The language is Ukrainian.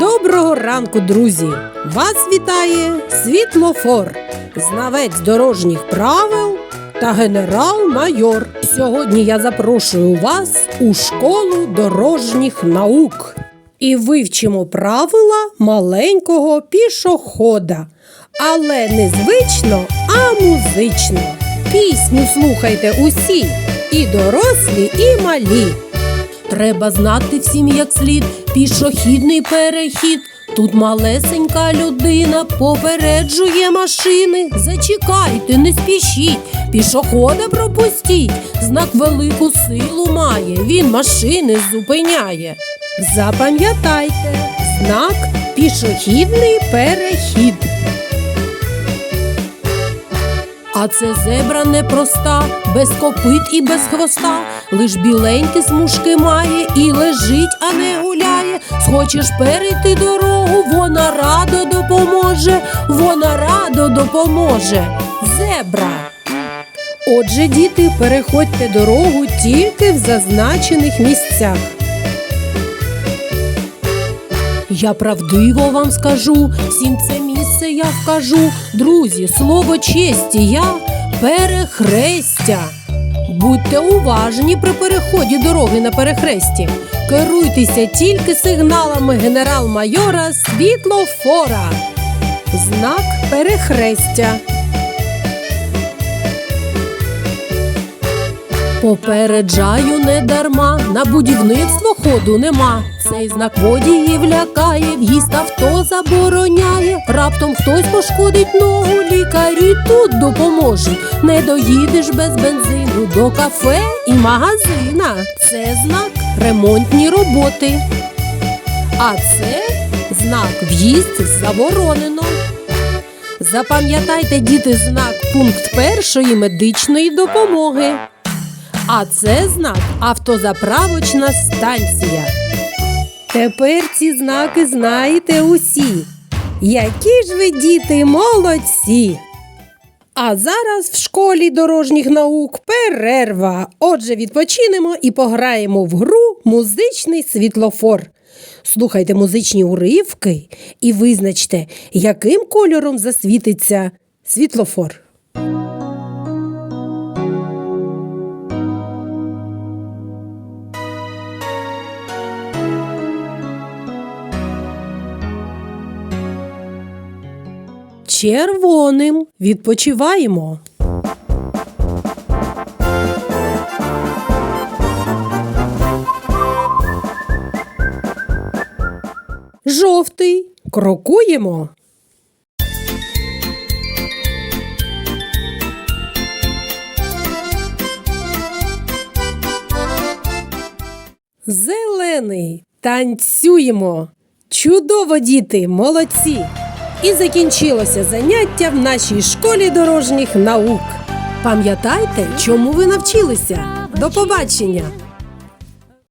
Доброго ранку, друзі! Вас вітає світлофор, знавець дорожніх правил та генерал-майор. Сьогодні я запрошую вас у школу дорожніх наук і вивчимо правила маленького пішохода. Але не звично, а музично. Пісню слухайте усі, і дорослі, і малі. Треба знати всім як слід пішохідний перехід. Тут малесенька людина попереджує машини. Зачекайте, не спішіть, пішохода пропустіть. Знак велику силу має, він машини зупиняє. Запам'ятайте, знак пішохідний перехід. А це зебра непроста, без копит і без хвоста, лиш біленькі смужки має і лежить, а не гуляє. Схочеш перейти дорогу, вона радо допоможе, вона радо допоможе. Зебра. Отже, діти, переходьте дорогу тільки в зазначених місцях. Я правдиво вам скажу, всім це місце я вкажу. Друзі, слово честі я перехрестя. Будьте уважні при переході дороги на перехресті. Керуйтеся тільки сигналами генерал-майора світлофора. Знак перехрестя. Попереджаю не дарма, на будівництво ходу нема. Цей знак водіїв лякає, в'їзд авто забороняє. Раптом хтось пошкодить ногу, лікарі тут допоможуть. Не доїдеш без бензину до кафе і магазина. Це знак ремонтні роботи. А це знак в'їзд заборонено. Запам'ятайте, діти, знак пункт першої медичної допомоги. А це знак автозаправочна станція. Тепер ці знаки знаєте усі. Які ж ви діти молодці! А зараз в школі дорожніх наук перерва. Отже, відпочинемо і пограємо в гру музичний світлофор. Слухайте музичні уривки і визначте, яким кольором засвітиться світлофор. Червоним відпочиваємо. Жовтий крокуємо. Зелений танцюємо. Чудово, діти, молодці! І закінчилося заняття в нашій школі дорожніх наук. Пам'ятайте, чому ви навчилися. До побачення!